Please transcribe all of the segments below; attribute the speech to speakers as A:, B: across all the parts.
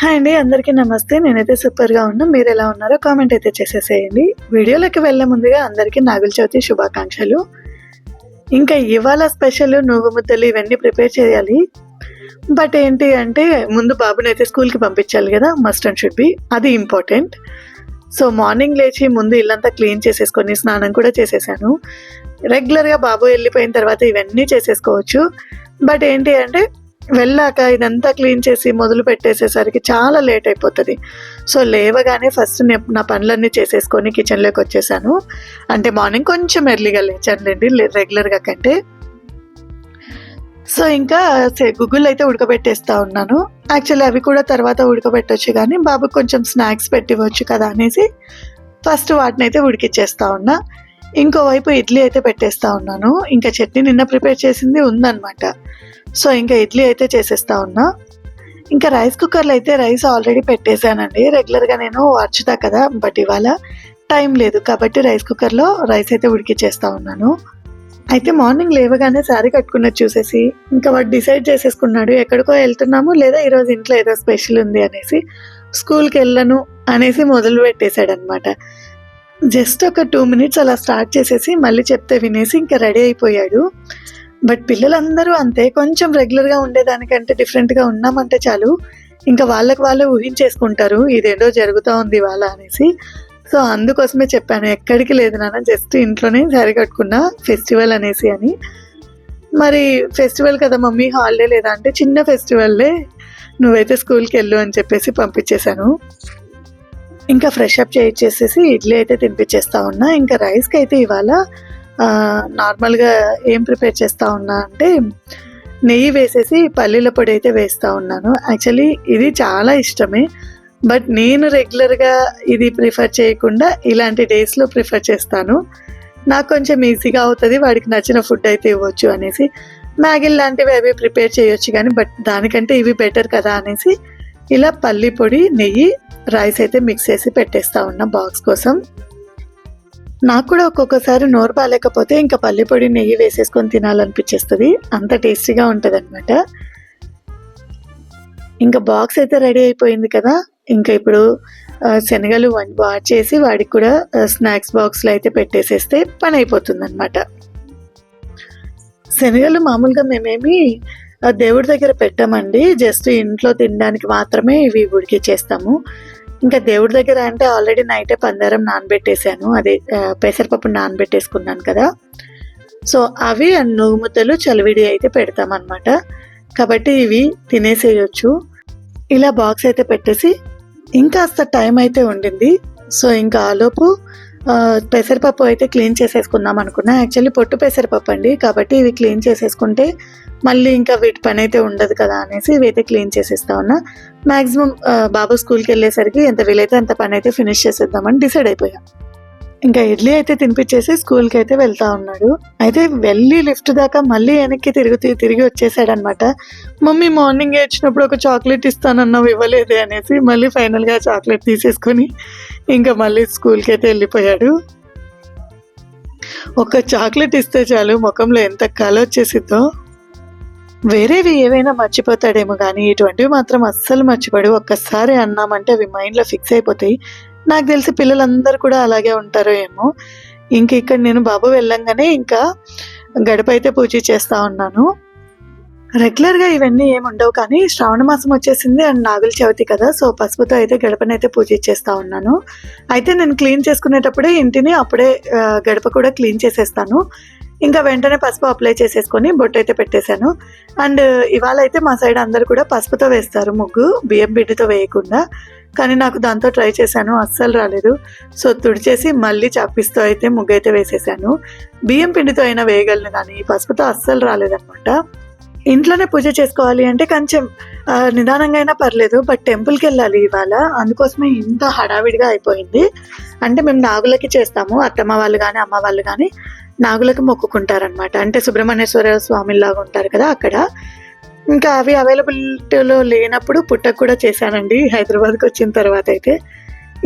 A: Hi అండి అందరికీ నమస్తే. నేనైతే సూపర్గా ఉన్నా మీరు ఎలా ఉన్నారో కామెంట్ అయితే చేసేసేయండి. వీడియోలోకి వెళ్ళే ముందుగా అందరికీ నాగుల చవితి శుభాకాంక్షలు. ఇంకా ఇవాళ స్పెషల్ నువ్వు ముద్దలు ఇవన్నీ ప్రిపేర్ చేయాలి. బట్ ఏంటి అంటే ముందు బాబుని అయితే స్కూల్కి పంపించాలి కదా మస్ట్ అండ్ షుడ్ బి అది ఇంపార్టెంట్ సో మార్నింగ్ లేచి ముందు ఇల్లంతా క్లీన్ చేసేసుకొని స్నానం కూడా చేసేసాను. రెగ్యులర్గా బాబు వెళ్ళిపోయిన తర్వాత ఇవన్నీ చేసేసుకోవచ్చు. బట్ ఏంటి అంటే వెళ్ళాక ఇదంతా క్లీన్ చేసి మొదలు పెట్టేసేసరికి చాలా లేట్ అయిపోతుంది. సో లేవగానే ఫస్ట్ నేను నా పనులన్నీ చేసేసుకొని కిచెన్లోకి వచ్చేసాను. అంటే మార్నింగ్ కొంచెం ఎర్లీగా లేచానులేండి రెగ్యులర్గా కంటే. సో ఇంకా గుగ్గులు అయితే ఉడకబెట్టేస్తా ఉన్నాను. యాక్చువల్లీ అవి కూడా తర్వాత ఉడకబెట్టొచ్చు కానీ బాబుకి కొంచెం స్నాక్స్ పెట్టివచ్చు కదా అనేసి ఫస్ట్ వాటిని అయితే ఉడికిచ్చేస్తా ఉన్నా. ఇంకోవైపు ఇడ్లీ అయితే పెట్టేస్తా ఉన్నాను. ఇంకా చట్నీ నిన్న ప్రిపేర్ చేసింది ఉందన్నమాట. సో ఇంకా ఇడ్లీ అయితే చేసేస్తా ఉన్నా. ఇంకా రైస్ కుక్కర్లో అయితే రైస్ ఆల్రెడీ పెట్టేశానండి. రెగ్యులర్గా నేను వార్చుతా కదా బట్ ఇవాళ టైం లేదు కాబట్టి రైస్ కుక్కర్లో రైస్ అయితే ఉడికిచ్చేస్తా ఉన్నాను. అయితే మార్నింగ్ లేవగానే శారీ కట్టుకున్నది చూసేసి ఇంకా వాడు డిసైడ్ చేసేసుకున్నాడు ఎక్కడికో వెళ్తున్నాము లేదా ఈరోజు ఇంట్లో ఏదో స్పెషల్ ఉంది అనేసి స్కూల్కి వెళ్ళను అనేసి మొదలు పెట్టేశాడనమాట జస్ట్ ఒక టూ మినిట్స్ అలా స్టార్ట్ చేసేసి మళ్ళీ చెప్తే వినేసి ఇంకా రెడీ అయిపోయాడు. బట్ పిల్లలందరూ అంతే కొంచెం రెగ్యులర్గా ఉండేదానికంటే డిఫరెంట్గా ఉన్నామంటే చాలు. ఇంకా వాళ్ళకి వాళ్ళు ఊహించేసుకుంటారు ఇదేదో జరుగుతూ ఉంది వాళ్ళ అనేసి. సో అందుకోసమే చెప్పాను ఎక్కడికి లేదు నాన్న జస్ట్ ఇంట్లోనే సరి కట్టుకున్నా ఫెస్టివల్ అనేసి అని. మరి ఫెస్టివల్ కదా మమ్మీ హాలిడే లేదా అంటే చిన్న ఫెస్టివల్లే నువ్వైతే స్కూల్కి వెళ్ళు అని చెప్పేసి పంపించేశాను. ఇంకా ఫ్రెష్ అప్ చేయించేసేసి ఇడ్లీ అయితే తినిపించేస్తా ఉన్నా. ఇంకా రైస్కి అయితే ఇవాళ నార్మల్గా ఏం ప్రిపేర్ చేస్తూ ఉన్నా అంటే నెయ్యి వేసేసి పల్లీల పొడి అయితే వేస్తూ ఉన్నాను. యాక్చువల్లీ ఇది చాలా ఇష్టమే. బట్ నేను రెగ్యులర్గా ఇది ప్రిఫర్ చేయకుండా ఇలాంటి డేస్లో ప్రిఫర్ చేస్తాను. నాకు కొంచెం ఈజీగా అవుతుంది వాడికి నచ్చిన ఫుడ్ అయితే ఇవ్వచ్చు అనేసి. మ్యాగీ లాంటివి అవి ప్రిపేర్ చేయొచ్చు కానీ బట్ దానికంటే ఇవి బెటర్ కదా అనేసి ఇలా పల్లి పొడి నెయ్యి రైస్ అయితే మిక్స్ చేసి పెట్టేస్తా ఉన్నా బాక్స్ కోసం. నాకు కూడా ఒక్కొక్కసారి నోరు బాగాలేకపోతే ఇంకా పల్లి పొడి నెయ్యి వేసేసుకొని తినాలనిపించేస్తుంది. అంత టేస్టీగా ఉంటుంది అనమాట ఇంకా బాక్స్ అయితే రెడీ అయిపోయింది కదా. ఇంకా ఇప్పుడు శనగలు వన్- వాట్ చేసి వాడికి కూడా స్నాక్స్ బాక్స్లో అయితే పెట్టేసేస్తే పని అయిపోతుంది అనమాట శనగలు మామూలుగా మేమేమి దేవుడి దగ్గర పెట్టామండి. జస్ట్ ఇంట్లో తినడానికి మాత్రమే ఇవి ఉడికి చేస్తాము. ఇంకా దేవుడి దగ్గర అంటే ఆల్రెడీ నైటే పందారం నానబెట్టేశాను. అదే పెసరపప్పు నానబెట్టేసుకున్నాను కదా. సో అవి అండ్ చలివిడి అయితే పెడతామన్నమాట. కాబట్టి ఇవి తినేసేయచ్చు. ఇలా బాక్స్ అయితే పెట్టేసి ఇంకాస్త టైం అయితే ఉండింది. సో ఇంకా ఆలోపు పెసరపప్పు అయితే క్లీన్ చేసేసుకుందాం అనుకున్నా. యాక్చువల్లీ పొట్టు పెసరపప్పు అండి కాబట్టి ఇవి క్లీన్ చేసేసుకుంటే మళ్ళీ ఇంకా వీటి పని అయితే ఉండదు కదా అనేసి ఇవి అయితే క్లీన్ చేసేస్తా ఉన్నా. మ్యాక్సిమం బాబు స్కూల్కి వెళ్ళేసరికి ఎంత వీలైతే అంత పని అయితే ఫినిష్ చేసేద్దామని డిసైడ్ అయిపోయా. ఇంకా ఇడ్లీ అయితే తినిపించేసి స్కూల్కి అయితే వెళ్తా ఉన్నాడు. అయితే వెళ్ళి లిఫ్ట్ దాకా మళ్ళీ వెనక్కి తిరుగుతూ తిరిగి వచ్చేసాడనమాట. మమ్మీ మార్నింగ్ వచ్చినప్పుడు ఒక చాక్లెట్ ఇస్తానన్నావు ఇవ్వలేదే అనేసి మళ్ళీ ఫైనల్గా చాక్లెట్ తీసేసుకొని ఇంకా మళ్ళీ స్కూల్కి అయితే వెళ్ళిపోయాడు. ఒక చాక్లెట్ ఇస్తే చాలు ముఖంలో ఎంత కళ వచ్చేసిద్దో. వేరేవి ఏవైనా మర్చిపోతాడేమో కానీ ఇటువంటివి మాత్రం అస్సలు మర్చిపోడు. ఒక్కసారి అన్నామంటే అవి మైండ్లో ఫిక్స్ అయిపోతాయి. నాకు తెలిసి పిల్లలందరూ కూడా అలాగే ఉంటారో ఏమో. ఇంక ఇక్కడ నేను బాబు వెళ్ళంగానే ఇంకా గడప అయితే పూజ చేస్తా ఉన్నాను. రెగ్యులర్గా ఇవన్నీ ఏమి ఉండవు. కానీ శ్రావణ మాసం వచ్చేసింది అండ్ నాగుల చవితి కదా. సో పసుపుతో అయితే గడపనైతే పూజ ఇచ్చేస్తా ఉన్నాను. అయితే నేను క్లీన్ చేసుకునేటప్పుడే ఇంటిని అప్పుడే గడప కూడా క్లీన్ చేసేస్తాను. ఇంకా వెంటనే పసుపు అప్లై చేసేసుకొని బొట్టు అయితే పెట్టేశాను. అండ్ ఇవాళ అయితే మా సైడ్ అందరు కూడా పసుపుతో వేస్తారు ముగ్గు. బియ్యం బిడ్డతో వేయకుండా. కానీ నాకు దాంతో ట్రై చేశాను. అస్సలు రాలేదు. సో తుడిచేసి మళ్ళీ చాపిస్తో అయితే ముగ్గు అయితే వేసేసాను. బియ్యం పిండితో అయినా వేయగలను కానీ పసుపుతో అస్సలు రాలేదనమాట ఇంట్లోనే పూజ చేసుకోవాలి అంటే కొంచెం నిదానంగా అయినా పర్లేదు బట్ టెంపుల్కి వెళ్ళాలి ఇవాళ. అందుకోసమే ఇంత హడావిడిగా అయిపోయింది. అంటే మేము నాగులకి చేస్తాము అత్తమ్మ వాళ్ళు కానీ అమ్మ వాళ్ళు కానీ నాగులకు మొక్కుకుంటారనమాట అంటే సుబ్రహ్మణ్యేశ్వర స్వామిలాగా ఉంటారు కదా అక్కడ. ఇంకా అవి అవైలబిలిటీలో లేనప్పుడు పుట్టకు కూడా చేశానండి హైదరాబాద్కి వచ్చిన తర్వాత అయితే.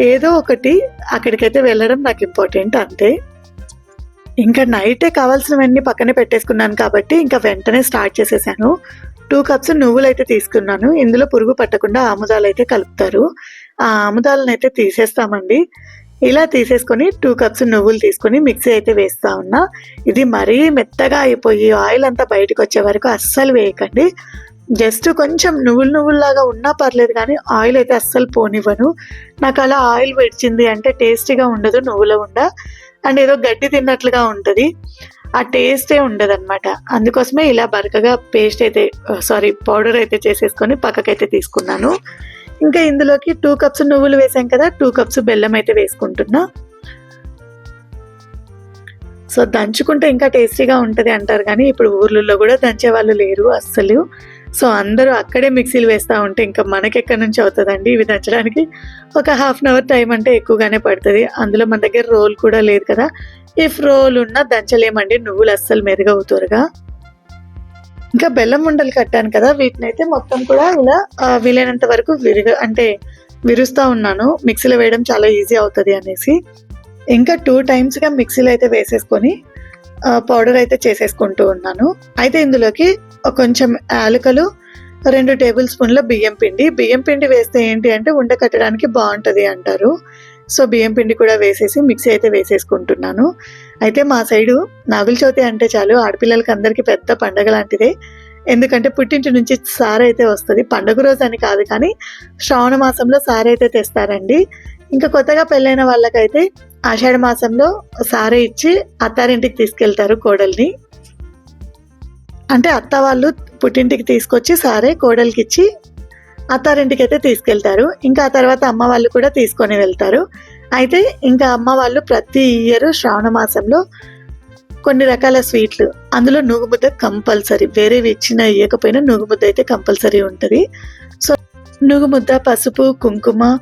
A: ఏదో ఒకటి అక్కడికైతే వెళ్ళడం నాకు ఇంపార్టెంట్ అంతే. ఇంకా నైటే కావాల్సినవన్నీ పక్కనే పెట్టేసుకున్నాను కాబట్టి ఇంకా వెంటనే స్టార్ట్ చేసేసాను. టూ కప్స్ నువ్వులు అయితే తీసుకున్నాను. ఇందులో పురుగు పట్టకుండా ఆముదాలు అయితే కలుపుతారు. ఆ ఆముదాలను అయితే తీసేస్తామండి. ఇలా తీసేసుకొని టూ కప్స్ నువ్వులు తీసుకొని మిక్సీ అయితే వేస్తా ఉన్నా. ఇది మరీ మెత్తగా అయిపోయి ఆయిల్ అంతా బయటకు వచ్చే వరకు అస్సలు వేయకండి. జస్ట్ కొంచెం నువ్వులు నువ్వుల్లాగా ఉన్నా పర్లేదు కానీ ఆయిల్ అయితే అస్సలు పోనివ్వను. నాకు అలా ఆయిల్ విడిచింది అంటే టేస్టీగా ఉండదు నువ్వుల ఉండ. అండ్ ఏదో గడ్డి తిన్నట్లుగా ఉంటుంది. ఆ టేస్టే ఉండదు అనమాట అందుకోసమే ఇలా బరకగా పేస్ట్ అయితే సారీ పౌడర్ అయితే చేసేసుకొని పక్కకైతే తీసుకున్నాను. ఇంకా ఇందులోకి టూ కప్స్ నువ్వులు వేసాం కదా టూ కప్స్ బెల్లం అయితే వేసుకుంటున్నా. సో దంచుకుంటే ఇంకా టేస్టీగా ఉంటుంది అంటారు కానీ ఇప్పుడు ఊర్లలో కూడా దంచే వాళ్ళు లేరు అస్సలు. సో అందరూ అక్కడే మిక్సీలు వేస్తూ ఉంటే ఇంకా మనకెక్కడి నుంచి అవుతుందండి? ఇవి దంచడానికి ఒక హాఫ్ అన్ అవర్ టైం అంటే ఎక్కువగానే పడుతుంది. అందులో మన దగ్గర రోల్ కూడా లేదు కదా? ఇఫ్ రోల్ ఉన్నా దంచలేమండి. నువ్వులు అస్సలు మెరుగవుతారుగా ఇంకా బెల్లం ఉండలు కట్టాను కదా? వీటిని అయితే మొత్తం కూడా ఇలా వీలైనంత వరకు విరుగ అంటే విరుస్తూ ఉన్నాను. మిక్సీలో వేయడం చాలా ఈజీ అవుతుంది అనేసి. ఇంకా టూ టైమ్స్గా మిక్సీలో అయితే వేసేసుకొని పౌడర్ అయితే చేసేసుకుంటూ ఉన్నాను. అయితే ఇందులోకి కొంచెం యాలకలు రెండు టేబుల్ స్పూన్ల బియ్యం పిండి. బియ్యం పిండి వేస్తే ఏంటి అంటే ఉండ కట్టడానికి బాగుంటుంది అంటారు. సో బియ్యం పిండి కూడా వేసేసి మిక్సీ అయితే వేసేసుకుంటున్నాను. అయితే మా సైడు నాగుల చవితి అంటే చాలు ఆడపిల్లలకి అందరికీ పెద్ద పండగ లాంటిదే. ఎందుకంటే పుట్టింటి నుంచి సార అయితే వస్తుంది. పండుగ రోజు అని కాదు కానీ శ్రావణ మాసంలో సార అయితే తెస్తారండి. ఇంకా కొత్తగా పెళ్ళైన వాళ్ళకైతే ఆషాఢ మాసంలో సారే ఇచ్చి అత్తారింటికి తీసుకెళ్తారు కోడల్ని. అంటే అత్త వాళ్ళు పుట్టింటికి తీసుకొచ్చి సారే కోడలికి ఇచ్చి అత్తారింటికి అయితే తీసుకెళ్తారు. ఇంకా ఆ తర్వాత అమ్మ వాళ్ళు కూడా తీసుకొని వెళ్తారు. అయితే ఇంకా అమ్మ వాళ్ళు ప్రతి ఇయర్ శ్రావణ మాసంలో కొన్ని రకాల స్వీట్లు. అందులో నూగు ముద్ద కంపల్సరీ వేరేవి ఇచ్చిన ఇవ్వకపోయినా నూగు ముద్ద అయితే కంపల్సరీ ఉంటుంది. సో నూగు ముద్ద పసుపు కుంకుమ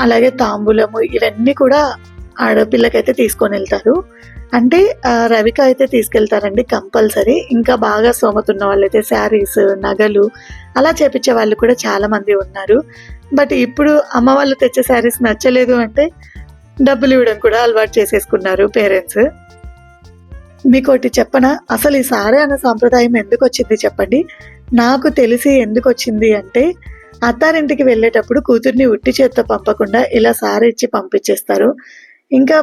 A: అలాగే తాంబూలము ఇవన్నీ కూడా ఆడపిల్లకైతే తీసుకొని వెళ్తారు. అంటే రవిక అయితే తీసుకెళ్తారండి కంపల్సరీ. ఇంకా బాగా సోమతున్న వాళ్ళైతే శారీస్ నగలు అలా చేపించే వాళ్ళు కూడా చాలా మంది ఉన్నారు. బట్ ఇప్పుడు అమ్మ వాళ్ళు తెచ్చే శారీస్ నచ్చలేదు అంటే డబ్బులు ఇవ్వడం కూడా అలవాటు చేసేసుకున్నారు పేరెంట్స్. మీకు ఒకటి చెప్పనా? అసలు ఈ సారే అన్న సాంప్రదాయం ఎందుకు వచ్చింది చెప్పండి? నాకు తెలిసి ఎందుకు వచ్చింది అంటే అత్తారింటికి వెళ్ళేటప్పుడు కూతుర్ని ఉట్టి చేత్తో పంపకుండా ఇలా సారీ ఇచ్చి పంపించేస్తారు. ఇంకా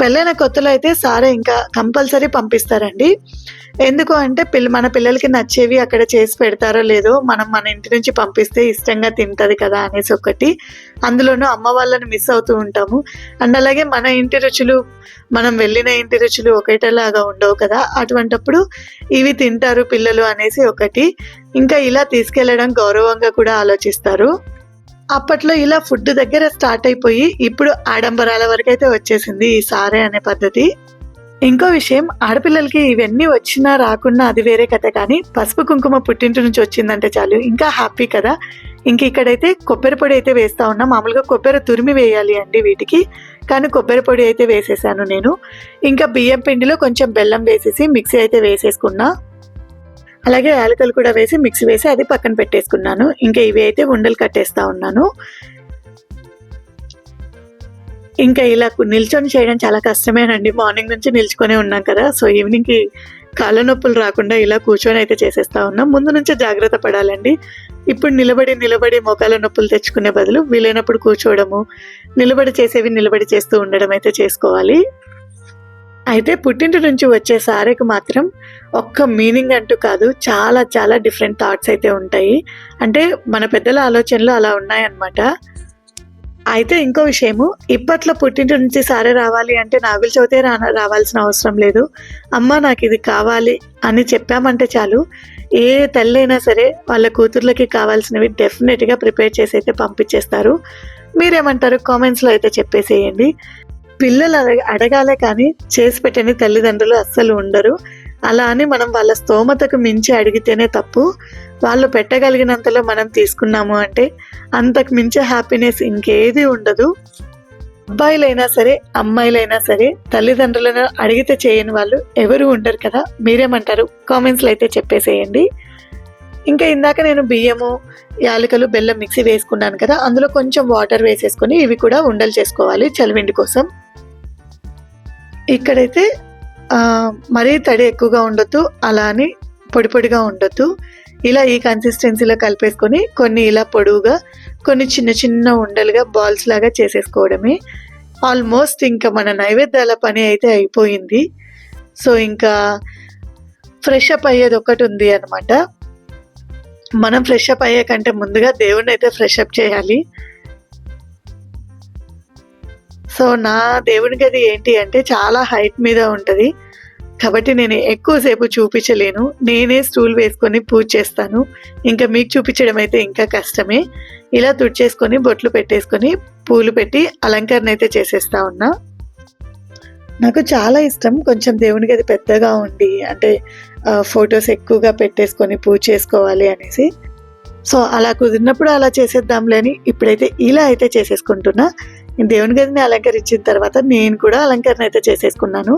A: పెళ్ళైన కొత్తలో అయితే సారే ఇంకా కంపల్సరీ పంపిస్తారండి. ఎందుకు అంటే పిల్ల మన పిల్లలకి నచ్చేవి అక్కడ చేసి పెడతారో లేదో మనం మన ఇంటి నుంచి పంపిస్తే ఇష్టంగా తింటది కదా అనేసి ఒకటి. అందులోనూ అమ్మ వాళ్ళని మిస్ అవుతూ ఉంటాము. అండ్ అలాగే మన ఇంటి రుచులు మనం వెళ్ళిన ఇంటి రుచులు ఒకటేలాగా ఉండవు కదా. అటువంటప్పుడు ఇవి తింటారు పిల్లలు అనేసి ఒకటి. ఇంకా ఇలా తీసుకెళ్ళడం గౌరవంగా కూడా ఆలోచిస్తారు. అప్పట్లో ఇలా ఫుడ్ దగ్గర స్టార్ట్ అయిపోయి ఇప్పుడు ఆడంబరాల వరకు అయితే వచ్చేసింది ఈ సారే అనే పద్ధతి. ఇంకో విషయం ఆడపిల్లలకి ఇవన్నీ వచ్చినా రాకున్నా అది వేరే కథ కానీ పసుపు కుంకుమ పుట్టింటి నుంచి వచ్చిందంటే చాలు. ఇంకా హ్యాపీ కదా. ఇంక ఇక్కడైతే కొబ్బరి పొడి అయితే వేస్తా ఉన్నా. మామూలుగా కొబ్బరి తురిమి వేయాలి అండి వీటికి. కానీ కొబ్బరి పొడి అయితే వేసేసాను నేను. ఇంకా బియ్యం పిండిలో కొంచెం బెల్లం వేసేసి మిక్సీ అయితే వేసేసుకున్నా. అలాగే యాలకలు కూడా వేసి మిక్సీ వేసి అది పక్కన పెట్టేసుకున్నాను. ఇంకా ఇవి అయితే ఉండలు కట్టేస్తా ఉన్నాను. ఇంకా ఇలా నిల్చొని చేయడం చాలా కష్టమేనండి. మార్నింగ్ నుంచి నిల్చుకొనే ఉన్నాం కదా సో ఈవినింగ్కి కాళ్ళ నొప్పులు రాకుండా ఇలా కూర్చొని అయితే చేసేస్తా ఉన్నాం. ముందు నుంచే జాగ్రత్త పడాలండి. ఇప్పుడు నిలబడి నిలబడి మోకాల నొప్పులు తెచ్చుకునే బదులు వీలైనప్పుడు కూర్చోవడము నిలబడి చేసేవి నిలబడి చేస్తూ ఉండడం అయితే చేసుకోవాలి. అయితే పుట్టింటి నుంచి వచ్చే సారీకి మాత్రం ఒక్క మీనింగ్ అంటూ కాదు చాలా చాలా డిఫరెంట్ థాట్స్ అయితే ఉంటాయి. అంటే మన పెద్దల ఆలోచనలు అలా ఉన్నాయన్నమాట. అయితే ఇంకో విషయము ఇప్పట్లో పుట్టింటి నుంచి సారే రావాలి అంటే నాగుల చవితే రా రావాల్సిన అవసరం లేదు. అమ్మ నాకు ఇది కావాలి అని చెప్పామంటే చాలు. ఏ తల్లైనా సరే వాళ్ళ కూతుర్లకి కావాల్సినవి డెఫినెట్గా ప్రిపేర్ చేసి అయితే పంపించేస్తారు. మీరేమంటారు? కామెంట్స్లో అయితే చెప్పేసేయండి. పిల్లలు అడగ- అడగాలే కానీ చేసి పెట్టని తల్లిదండ్రులు అస్సలు ఉండరు. అలా అని మనం వాళ్ళ స్తోమతకు మించి అడిగితేనే తప్పు. వాళ్ళు పెట్టగలిగినంతలో మనం తీసుకున్నాము అంటే అంతకు మించే హ్యాపీనెస్ ఇంకేది ఉండదు. అబ్బాయిలైనా సరే అమ్మాయిలైనా సరే తల్లిదండ్రులను అడిగితే చేయని వాళ్ళు ఎవరు ఉండరు కదా. మీరేమంటారు? కామెంట్స్లో అయితే చెప్పేసేయండి. ఇంకా ఇందాక నేను బియ్యము యాలకలు బెల్లం మిక్సీ వేసుకున్నాను కదా అందులో కొంచెం వాటర్ వేసేసుకొని ఇవి కూడా ఉండలు చేసుకోవాలి చలివిండి కోసం. ఇక్కడైతే మరీ తడి ఎక్కువగా ఉండొద్దు అలా అని పొడి పొడిగా ఉండొద్దు. ఇలా ఈ కన్సిస్టెన్సీలో కలిపేసుకొని కొన్ని ఇలా పొడవుగా కొన్ని చిన్న చిన్న ఉండలుగా బాల్స్ లాగా చేసేసుకోవడమే. ఆల్మోస్ట్ ఇంకా మన నైవేద్యాల పని అయితే అయిపోయింది. సో ఇంకా ఫ్రెష్ అప్ అయ్యేది ఒకటి ఉంది అనమాట మనం ఫ్రెష్ అప్ అయ్యే కంటే ముందుగా దేవుణ్ణి అయితే ఫ్రెష్ అప్ చేయాలి. సో నా దేవుని గది ఏంటి అంటే చాలా హైట్ మీద ఉంటుంది. కాబట్టి నేను ఎక్కువసేపు చూపించలేను. నేనే స్టూల్ వేసుకొని పూజ చేస్తాను. ఇంకా మీకు చూపించడం అయితే ఇంకా కష్టమే. ఇలా తుడిచేసుకొని బొట్లు పెట్టేసుకొని పూలు పెట్టి అలంకరణ అయితే చేసేస్తా ఉన్నా. నాకు చాలా ఇష్టం కొంచెం దేవుని గది పెద్దగా ఉండి అంటే ఫొటోస్ ఎక్కువగా పెట్టేసుకొని పూజ చేసుకోవాలి అనేసి. సో అలా కుదిరినప్పుడు అలా చేసేద్దాంలేని ఇప్పుడైతే ఇలా అయితే చేసేసుకుంటున్నా. దేవుని గదిని అలంకరించిన తర్వాత నేను కూడా అలంకరణ అయితే చేసేసుకున్నాను.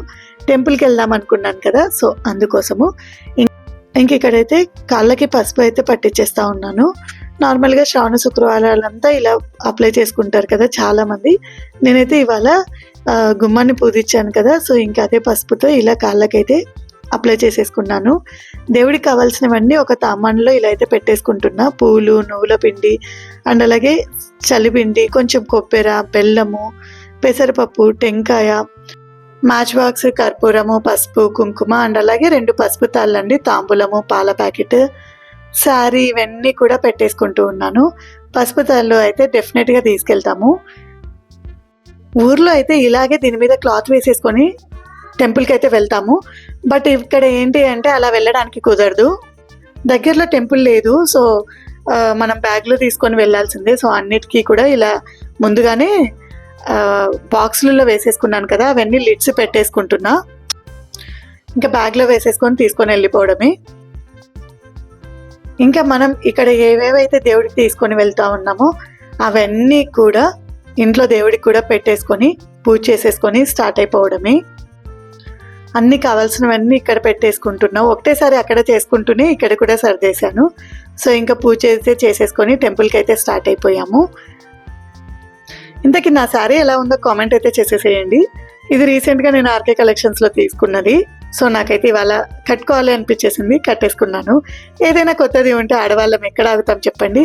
A: టెంపుల్కి వెళ్దాం అనుకున్నాను కదా సో అందుకోసము ఇంక ఇక్కడైతే కాళ్ళకి పసుపు అయితే పట్టించేస్తా ఉన్నాను. నార్మల్గా శ్రావణ శుక్రవారాలంతా ఇలా అప్లై చేసుకుంటారు కదా చాలా మంది నేనైతే ఇవాళ గుమ్మాన్ని పూజించాను కదా సో ఇంకా అదే పసుపుతో ఇలా కాళ్ళకైతే అప్లై చేసేసుకున్నాను. దేవుడికి కావాల్సినవన్నీ ఒక తామాన్లో ఇలా అయితే పెట్టేసుకుంటున్నా. పూలు నువ్వుల పిండి అండ్ అలాగే చలిపిండి కొంచెం కొబ్బెర బెల్లము పెసరపప్పు టెంకాయ మ్యాచ్ బాక్స్ కర్పూరము పసుపు కుంకుమ అండ్ అలాగే రెండు పసుపు తాళ్ళండి తాంబూలము పాల ప్యాకెట్ శారీ ఇవన్నీ కూడా పెట్టేసుకుంటూ ఉన్నాను. పసుపు తాళ్ళు అయితే డెఫినెట్గా తీసుకెళ్తాము. ఊర్లో అయితే ఇలాగే దీని మీద క్లాత్ వేసేసుకొని టెంపుల్కి అయితే వెళ్తాము. బట్ ఇక్కడ ఏంటి అంటే అలా వెళ్ళడానికి కుదరదు. దగ్గరలో టెంపుల్ లేదు. సో మనం బ్యాగ్లో తీసుకొని వెళ్ళాల్సిందే. సో అన్నిటికీ కూడా ఇలా ముందుగానే బాక్సులలో వేసేసుకున్నాను కదా అవన్నీ లిడ్స్ పెట్టేసుకుంటున్నా. ఇంకా బ్యాగ్లో వేసేసుకొని తీసుకొని వెళ్ళిపోవడమే. ఇంకా మనం ఇక్కడ ఏవేవైతే దేవుడికి తీసుకొని వెళ్తా ఉన్నామో అవన్నీ కూడా ఇంట్లో దేవుడికి కూడా పెట్టేసుకొని పూజ చేసేసుకొని స్టార్ట్ అయిపోవడమే. అన్ని కావాల్సినవన్నీ ఇక్కడ పెట్టేసుకుంటున్నాం ఒకటేసారి అక్కడ చేసుకుంటూనే ఇక్కడ కూడా సర్దేశాను. సో ఇంకా పూజ అయితే చేసేసుకొని టెంపుల్కి అయితే స్టార్ట్ అయిపోయాము. ఇంతకీ నా శారీ ఎలా ఉందో కామెంట్ అయితే చేసేసేయండి. ఇది రీసెంట్గా నేను ఆర్కే కలెక్షన్స్లో తీసుకున్నది. సో నాకైతే ఇవాళ కట్టుకోవాలి అనిపించేసింది కట్టేసుకున్నాను. ఏదైనా కొత్తది ఉంటే ఆడవాళ్ళం ఎక్కడ ఆగుతాం చెప్పండి.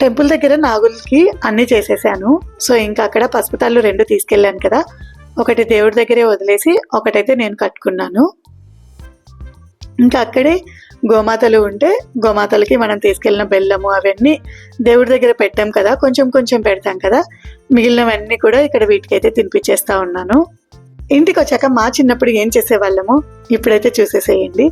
A: టెంపుల్ దగ్గర నాగులకి అన్నీ చేసేసాను. సో ఇంకా అక్కడ పసుపు తాళ్ళు రెండు తీసుకెళ్ళాను కదా. ఒకటి దేవుడి దగ్గరే వదిలేసి ఒకటైతే నేను కట్టుకున్నాను. ఇంకా అక్కడే గోమాతలు ఉంటే గోమాతలకి మనం తీసుకెళ్ళిన బెల్లము అవన్నీ దేవుడి దగ్గర పెట్టాం కదా కొంచెం కొంచెం పెడతాం కదా. మిగిలినవన్నీ కూడా ఇక్కడ వీటికైతే తినిపించేస్తా ఉన్నాను. ఇంటికి వచ్చాక మా చిన్నప్పుడు ఏం చేసేవాళ్ళము? ఇప్పుడైతే చూసేసేయండి.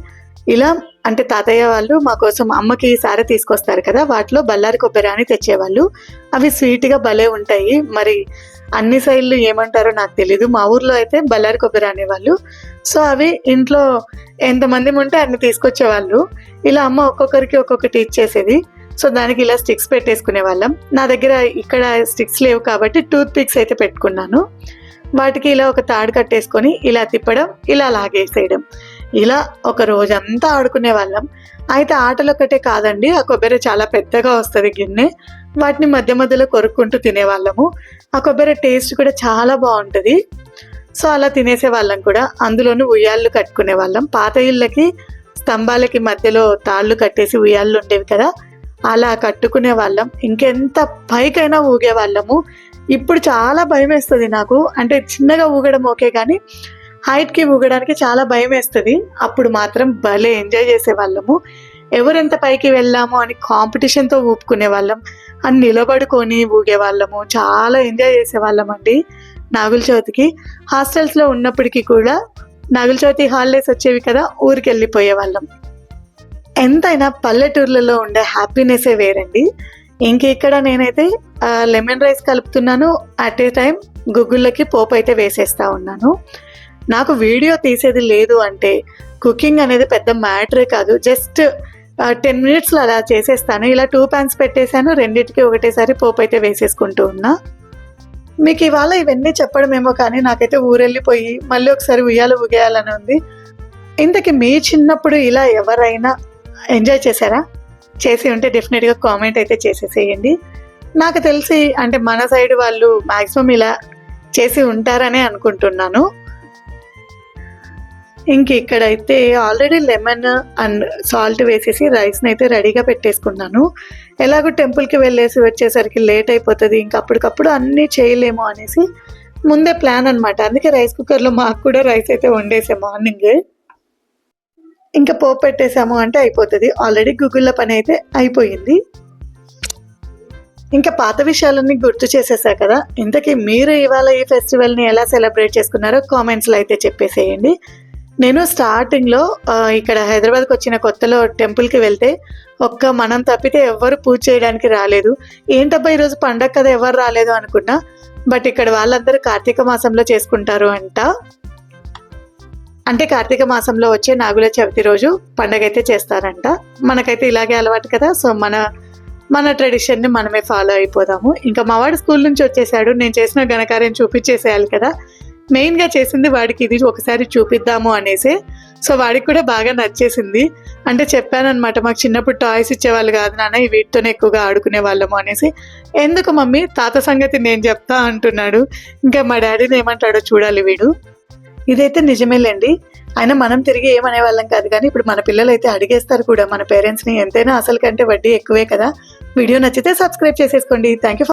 A: ఇలా అంటే తాతయ్య వాళ్ళు మా కోసం అమ్మకి సార తీసుకొస్తారు కదా వాటిలో బల్లారి కొబ్బరి అని తెచ్చేవాళ్ళు. అవి స్వీట్గా భలే ఉంటాయి. మరి అన్ని సైడ్లు ఏమంటారో నాకు తెలీదు. మా ఊర్లో అయితే బల్లారి కొబ్బరి అనేవాళ్ళు. సో అవి ఇంట్లో ఎంతమంది ఉంటే అన్ని తీసుకొచ్చేవాళ్ళు. ఇలా అమ్మ ఒక్కొక్కరికి ఒక్కొక్కటి ఇచ్చేసేది. సో దానికి ఇలా స్టిక్స్ పెట్టేసుకునే వాళ్ళం. నా దగ్గర ఇక్కడ స్టిక్స్ లేవు కాబట్టి టూత్ పిక్స్ అయితే పెట్టుకున్నాను. వాటికి ఇలా ఒక తాడు కట్టేసుకొని ఇలా తిప్పడం ఇలా లాగేసేయడం. ఇలా ఒక రోజంతా ఆడుకునే వాళ్ళం. అయితే ఆటలు ఒకటే కాదండి ఆ కొబ్బరి చాలా పెద్దగా వస్తుంది గిన్నె. వాటిని మధ్య మధ్యలో కొరుక్కుంటూ తినేవాళ్ళము. ఆ కొబ్బరి టేస్ట్ కూడా చాలా బాగుంటుంది. సో అలా తినేసే వాళ్ళం కూడా. అందులోనూ ఉయ్యాళ్ళు కట్టుకునే వాళ్ళం. పాత ఇళ్ళకి స్తంభాలకి మధ్యలో తాళ్ళు కట్టేసి ఉయ్యాళ్ళు ఉండేవి కదా అలా కట్టుకునే వాళ్ళం. ఇంకెంత పైకైనా ఊగే వాళ్ళము. ఇప్పుడు చాలా భయం వేస్తుంది నాకు. అంటే చిన్నగా ఊగడం ఓకే కానీ హైట్కి ఊగడానికి చాలా భయం వేస్తుంది. అప్పుడు మాత్రం భలే ఎంజాయ్ చేసే వాళ్ళము ఎవరెంత పైకి వెళ్ళాము అని కాంపిటీషన్తో ఊపుకునే వాళ్ళం. అని నిలబడుకొని ఊగే వాళ్ళము చాలా ఎంజాయ్ చేసేవాళ్ళం అండి నాగుల చవితికి. హాస్టల్స్లో ఉన్నప్పటికీ కూడా నాగుల చవితి హాలిడేస్ వచ్చేవి కదా ఊరికి వెళ్ళిపోయే వాళ్ళం ఎంతైనా పల్లెటూర్లలో ఉండే హ్యాపీనెస్సే వేరండి. ఇంక ఇక్కడ నేనైతే లెమన్ రైస్ కలుపుతున్నాను. అట్ ఏ టైం గుగ్గుళ్ళకి పోపు అయితే వేసేస్తా ఉన్నాను. నాకు వీడియో తీసేది లేదు అంటే కుకింగ్ అనేది పెద్ద మ్యాటరే కాదు. జస్ట్ టెన్ మినిట్స్లో అలా చేసేస్తాను. ఇలా టూ ప్యాన్స్ పెట్టేశాను. రెండింటికి ఒకటేసారి పోపు అయితే వేసేసుకుంటూ ఉన్నా. మీకు ఇవాళ ఇవన్నీ చెప్పడమేమో కానీ నాకైతే ఊరెళ్ళిపోయి మళ్ళీ ఒకసారి ఉయ్యాల ఉగేయాలని ఉంది. ఇంతకీ మీ చిన్నప్పుడు ఇలా ఎవరైనా ఎంజాయ్ చేశారా? చేసి ఉంటే డెఫినెట్గా కామెంట్ అయితే చేసేసేయండి. నాకు తెలిసి అంటే మన సైడ్ వాళ్ళు మ్యాక్సిమం ఇలా చేసి ఉంటారనే అనుకుంటున్నాను. ఇంక ఇక్కడైతే ఆల్రెడీ లెమన్ అండ్ సాల్ట్ వేసేసి రైస్ని అయితే రెడీగా పెట్టేసుకున్నాను. ఎలాగో టెంపుల్కి వెళ్ళేసి వచ్చేసరికి లేట్ అయిపోతుంది ఇంకా అప్పటికప్పుడు అన్నీ చేయలేము అనేసి ముందే ప్లాన్ అనమాట అందుకే రైస్ కుక్కర్లో మాకు కూడా రైస్ అయితే వండేసాం మార్నింగ్. ఇంకా పోపు పెట్టేసాము అంటే అయిపోతుంది. ఆల్రెడీ గూగుల్లో పని అయితే అయిపోయింది. ఇంకా పాత విషయాలన్నీ గుర్తు చేసేసా కదా. ఇంతకీ మీరు ఇవాళ ఈ ఫెస్టివల్ని ఎలా సెలబ్రేట్ చేసుకున్నారో కామెంట్స్లో అయితే చెప్పేసేయండి. నేను స్టార్టింగ్లో ఇక్కడ హైదరాబాద్కి వచ్చిన కొత్తలో టెంపుల్కి వెళ్తే ఒక్క మనం తప్పితే ఎవ్వరు పూజ చేయడానికి రాలేదు. ఏంటబ్బా ఈరోజు పండగ కదా ఎవరు రాలేదు అనుకున్నా. బట్ ఇక్కడ వాళ్ళందరూ కార్తీక మాసంలో చేసుకుంటారు అంట. అంటే కార్తీక మాసంలో వచ్చే నాగుల చవితి రోజు పండగ అయితే చేస్తారంట. మనకైతే ఇలాగే అలవాటు కదా సో మన మన ట్రెడిషన్ని మనమే ఫాలో అయిపోదాము. ఇంకా మావాడు స్కూల్ నుంచి వచ్చేసాడు నేను చేసిన ఘనకార్యం చూపించేసేయాలి కదా. మెయిన్గా చేసింది వాడికి ఇది ఒకసారి చూపిద్దాము అనేసి. సో వాడికి కూడా బాగా నచ్చేసింది. అంటే చెప్పానమాట మాకు చిన్నప్పుడు టాయ్స్ ఇచ్చేవాళ్ళు కాదు నాన్న ఈ వీటితోనే ఎక్కువగా ఆడుకునే వాళ్ళము అనేసి. ఎందుకు మమ్మీ? తాత సంగతి నేను చెప్తా అంటున్నాడు. ఇంకా మా డాడీని ఏమంటాడో చూడాలి వీడు. ఇదైతే నిజమేలేండి. అయినా మనం తిరిగి ఏమనే వాళ్ళం కాదు కానీ ఇప్పుడు మన పిల్లలు అయితే అడిగేస్తారు కూడా. మన పేరెంట్స్ని ఎంతైనా అసలు కంటే వడ్డీ ఎక్కువే కదా. వీడియో నచ్చితే సబ్స్క్రైబ్ చేసేసుకోండి. Thank you